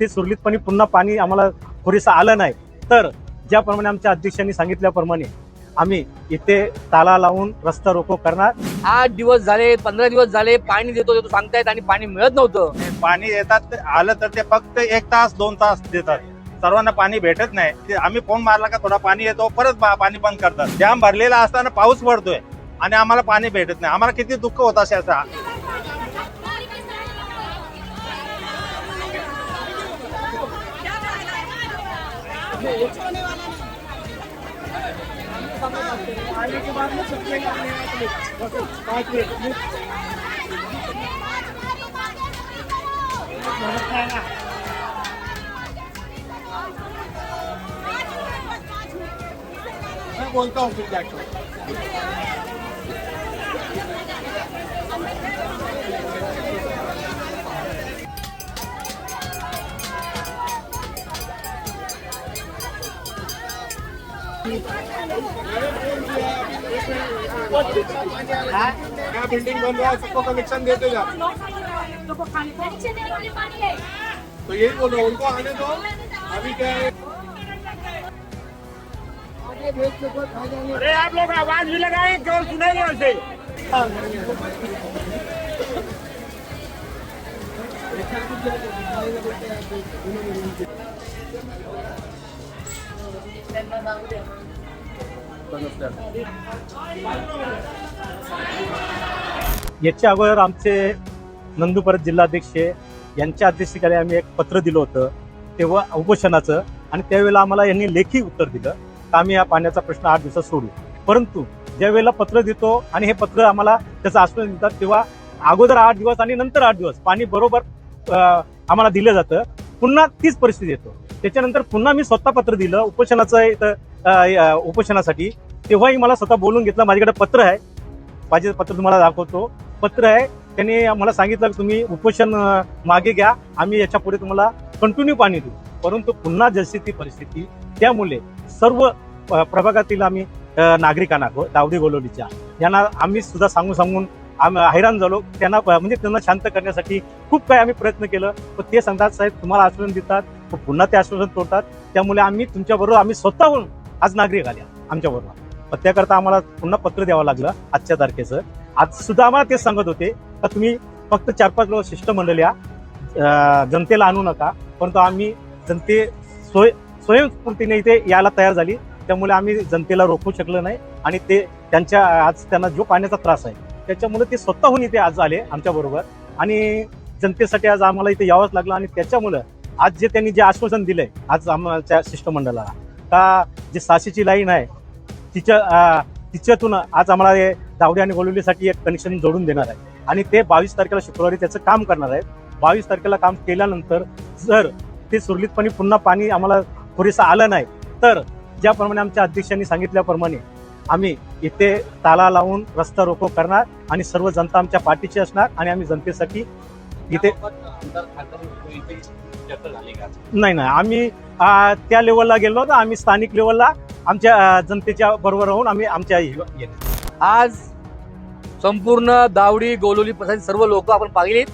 ते सुरळीतपणे पुन्हा पाणी आम्हाला पुरेसं आलं नाही. तर ज्याप्रमाणे आमच्या अध्यक्षांनी सांगितल्याप्रमाणे आम्ही इथे ताला लावून रस्ता रोको करणार. आठ दिवस झाले पंधरा दिवस झाले पाणी देतो देतो सांगतायत आणि पाणी मिळत नव्हतं. पाणी येतात ते आलं तर ते फक्त एक तास दोन तास देतात. सर्वांना पाणी भेटत नाही. ते आम्ही फोन मारला का थोडा पाणी येतो परत पाणी बंद करतात. डॅम भरलेला असताना पाऊस पडतोय आणि आम्हाला पाणी भेटत नाही. आम्हाला किती दुःख होत असे. आने के बाद में सबके पाँच मिनट मैं बोलता हूँ फिर जाकर क्या बिल्डिंग बन रहा है? सबको कनेक्शन देते जा तो यही बोल उनको आने दो। अभी क्या है? अरे आप लोग आवाज़ भी लगाए केवल सुनेंगे वैसे याच्या अगोदर आमचे नंदुरबार जिल्हाध्यक्ष यांच्या अध्यक्षतेखाली आम्ही एक पत्र दिलं होतं. तेव्हा उपोषणाचं आणि त्यावेळेला आम्हाला यांनी लेखी उत्तर दिलं. तर आम्ही या पाण्याचा प्रश्न आठ दिवसात सोडू. परंतु ज्या वेळेला पत्र देतो आणि हे पत्र आम्हाला त्याचं आश्वासन देतात तेव्हा अगोदर आठ दिवस आणि नंतर आठ दिवस पाणी बरोबर आम्हाला दिलं जातं. पुन्हा तीच परिस्थिती येतो. त्याच्यानंतर पुन्हा मी स्वतः पत्र दिलं उपोषणाचं इथं उपोषणासाठी. तेव्हाही मला स्वतः बोलून घेतलं माझ्याकडे पत्र आहे. माझे पत्र तुम्हाला दाखवतो. पत्र आहे. त्यांनी मला सांगितलं की तुम्ही उपोषण मागे घ्या. आम्ही याच्यापुढे तुम्हाला कंटिन्यू पाणी देऊ. परंतु पुन्हा जशी ती परिस्थिती त्यामुळे सर्व प्रभागातील आम्ही नागरिकांना गो- दावडी गोलवलीच्या यांना आम्ही सुद्धा सांगून सांगून आम्ही हैराण झालो. त्यांना म्हणजे त्यांना शांत करण्यासाठी खूप काही आम्ही प्रयत्न केलं. पण ते सांगतात साहेब तुम्हाला आश्वासन देतात. पुन्हा ते आश्वासन तोडतात. त्यामुळे आम्ही तुमच्याबरोबर आम्ही स्वतःहून आज नागरिक आल्या आमच्याबरोबर. पण त्याकरता आम्हाला पुन्हा पत्र द्यावं लागलं आजच्या तारखेचं. आज सुद्धा आम्हाला तेच सांगत होते का तुम्ही फक्त चार पाच लोक शिष्टमंडळ या. जनतेला आणू नका. परंतु आम्ही जनते स्वय स्वयंस्फूर्तीने इथे यायला तयार झाली. त्यामुळे आम्ही जनतेला रोखू शकलो नाही आणि ते त्यांच्या आज त्यांना जो पाण्याचा त्रास आहे त्याच्यामुळे ते स्वतःहून इथे आज आले आमच्याबरोबर. आणि जनतेसाठी आज आम्हाला इथे यावंच लागलं आणि त्याच्यामुळं आज जे त्यांनी जे आश्वासन दिलंय आज आमच्या शिष्टमंडळाला का जे साशीची लाईन आहे तिच्या तिच्यातून आज आम्हाला हे दावडी आणि गोलवलीसाठी एक कनेक्शन जोडून देणार आहे. आणि ते बावीस तारखेला शुक्रवारी त्याचं काम करणार आहेत. बावीस तारखेला काम केल्यानंतर जर ते सुरळीतपणे पुन्हा पाणी आम्हाला पुरेसं आलं नाही तर ज्याप्रमाणे आमच्या अध्यक्षांनी सांगितल्याप्रमाणे आम्ही इथे ताला लावून रस्ता रोको करणार आणि सर्व जनता आमच्या पाठीची असणार आणि आम्ही जनतेसाठी इथे नाही नाही आम्ही त्या लेवलला गेलो नव्हतो आम्ही स्थानिक लेवलला आमच्या जनतेच्या बरोबर राहून आम्ही आमच्या आज संपूर्ण दावडी गोलोली प्रसाद सर्व लोक आपण पाहिलीत.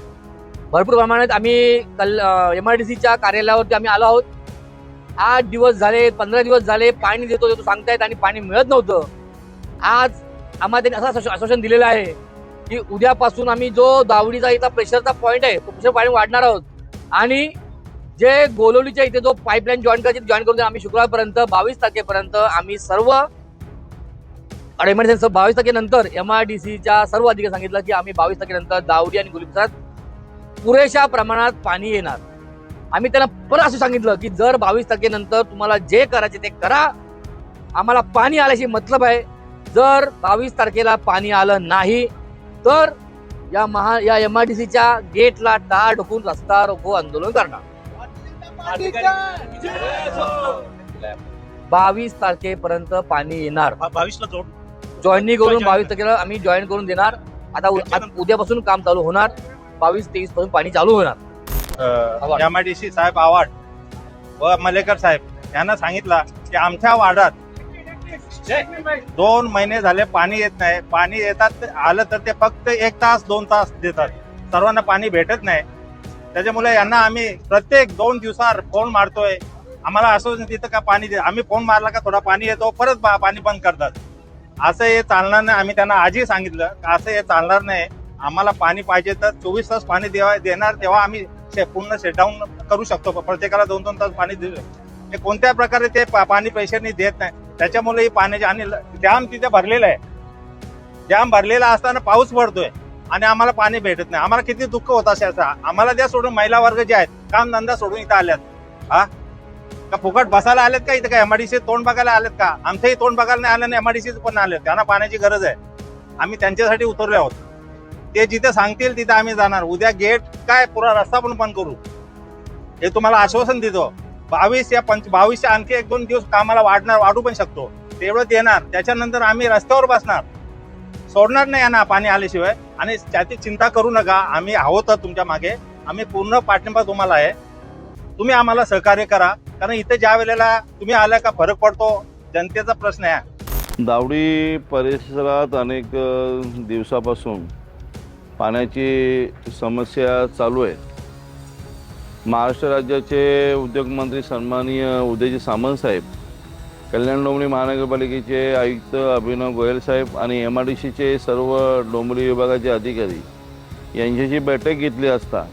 भरपूर प्रमाणात आम्ही कल एम आय डी सीच्या कार्यालयावरती आम्ही आलो आहोत. आठ दिवस झाले पंधरा दिवस झाले पाणी देतो देतो सांगतायत आणि पाणी मिळत नव्हतं. आज आम्हाला त्यांनी असं आश्वासन दिलेलं आहे. की उद्यापासून आम्ही जो दावडीचा इथला प्रेशरचा पॉईंट आहे तो प्रेशर पाणी वाढणार आहोत. आणि जे गोलोलीच्या इथे जो पाईपलाईन जॉईन करायची जॉईन करून आम्ही शुक्रवारपर्यंत बावीस तारखेपर्यंत आम्ही सर्व एमर्जन्सी बावीस तारखेनंतर एम आर डी सीच्या सर्व अधिकारी सांगितलं की आम्ही बावीस तारखेनंतर दावडी आणि गुलबसात पुरेशा प्रमाणात पाणी येणार. आम्ही त्यांना परत असं सांगितलं की जर बावीस तारखेनंतर तुम्हाला जे करायचे ते करा. आम्हाला पाणी आल्याशी मतलब आहे. जर बावीस तारखेला पाणी आलं नाही तर या महा या एम आय डी सीच्या गेटला टाळ ठोकून रस्ता रोको आंदोलन करणार. बावीस तारखेपर्यंत पाणी येणार. बावीसला जॉईनिंग करून बावीस तारखेला आम्ही जॉईन करून देणार. आता उद्यापासून काम चालू होणार. बावीस तेवीसपासून पाणी चालू होणार. एम आय डी सी साहेब आवाड व मलेकर साहेब यांना सांगितलं की आमच्या वार्डात दोन महिने झाले पाणी येत नाही. पाणी येतात आलं तर ते फक्त एक तास दोन तास देतात. सर्वांना पाणी भेटत नाही. त्याच्यामुळे यांना आम्ही प्रत्येक दोन दिवसावर फोन मारतोय. आम्हाला असं तिथं का पाणी दे आम्ही फोन मारला का थोडा पाणी येतो परत पाणी बंद करतात. असं हे चालणार नाही. आम्ही त्यांना आजही सांगितलं का असं हे चालणार नाही. आम्हाला पाणी पाहिजे तर चोवीस तास पाणी देवा देणार तेव्हा आम्ही पूर्ण शेटडाऊन करू शकतो. प्रत्येकाला दोन दोन तास पाणी देऊ हे कोणत्या प्रकारे ते पाणी पैशांनी देत नाही. त्याच्यामुळे पाण्याचे पाण्याची आणि जाम तिथे भरलेलं आहे. जाम भरलेला असताना पाऊस पडतोय आणि आम्हाला पाणी भेटत नाही. आम्हाला किती दुःख होत असायचं आम्हाला त्या सोडून महिला वर्ग जे आहेत काम धंदा सोडून इथं आल्यात. हा? का फुकट बसायला आलेत का इथं? काय एमआयडीसी तोंड बघायला आलेत का? आमचंही तोंड बघायला नाही आलं एमआयडीसी पण आले त्यांना पाण्याची गरज आहे. आम्ही त्यांच्यासाठी उतरले आहोत. ते जिथे सांगतील तिथे आम्ही जाणार. उद्या गेट काय? पुरा रस्ता पण बंद करू. हे तुम्हाला आश्वासन देतो. बावीस या पंच बावीसच्या आणखी एक दोन दिवस कामाला वाढणार वाढू पण शकतो. तेवढं देणार. त्याच्यानंतर आम्ही रस्त्यावर बसणार. सोडणार नाही यांना पाणी आल्याशिवाय. आणि त्याची चिंता करू नका. आम्ही आहोत तुमच्या मागे. आम्ही पूर्ण पाठिंबा तुम्हाला आहे. तुम्ही आम्हाला सहकार्य करा. कारण इथे ज्या वेळेला तुम्ही आल्या का फरक पडतो. जनतेचा प्रश्न आहे. दावडी परिसरात अनेक दिवसापासून पाण्याची समस्या चालू आहे. महाराष्ट्र राज्याचे उद्योगमंत्री सन्माननीय उदयजी सामंत साहेब कल्याण डोंबरी महानगरपालिकेचे आयुक्त अभिनव गोयल साहेब आणि एम आय डी सीचे सर्व डोंबरी विभागाचे अधिकारी यांच्याशी बैठक घेतली असता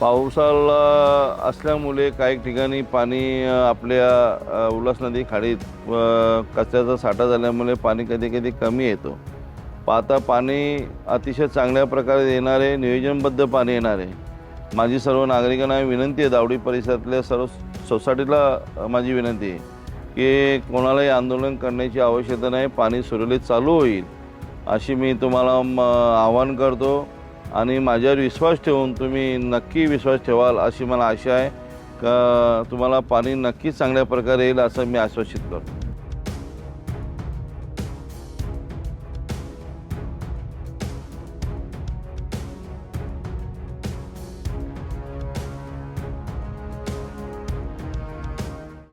पावसाळा असल्यामुळे काही ठिकाणी पाणी आपल्या उल्हास नदी खाडीत कचऱ्याचा साठा झाल्यामुळे पाणी कधी कधी कमी येतो. पाहता पाणी अतिशय चांगल्या प्रकारे येणारे नियोजनबद्ध पाणी येणार. आहे माझी सर्व नागरिकांना विनंती आहे दावडी परिसरातल्या सर्व सोसायटीला माझी विनंती आहे की कोणालाही आंदोलन करण्याची आवश्यकता नाही पाणी सुरळीत चालू होईल अशी मी तुम्हाला आवाहन करतो. आणि माझ्यावर विश्वास ठेवून तुम्ही नक्की विश्वास ठेवाल अशी मला आशा आहे. का तुम्हाला पाणी नक्कीच चांगल्या प्रकारे येईल असं मी आश्वासित करतो.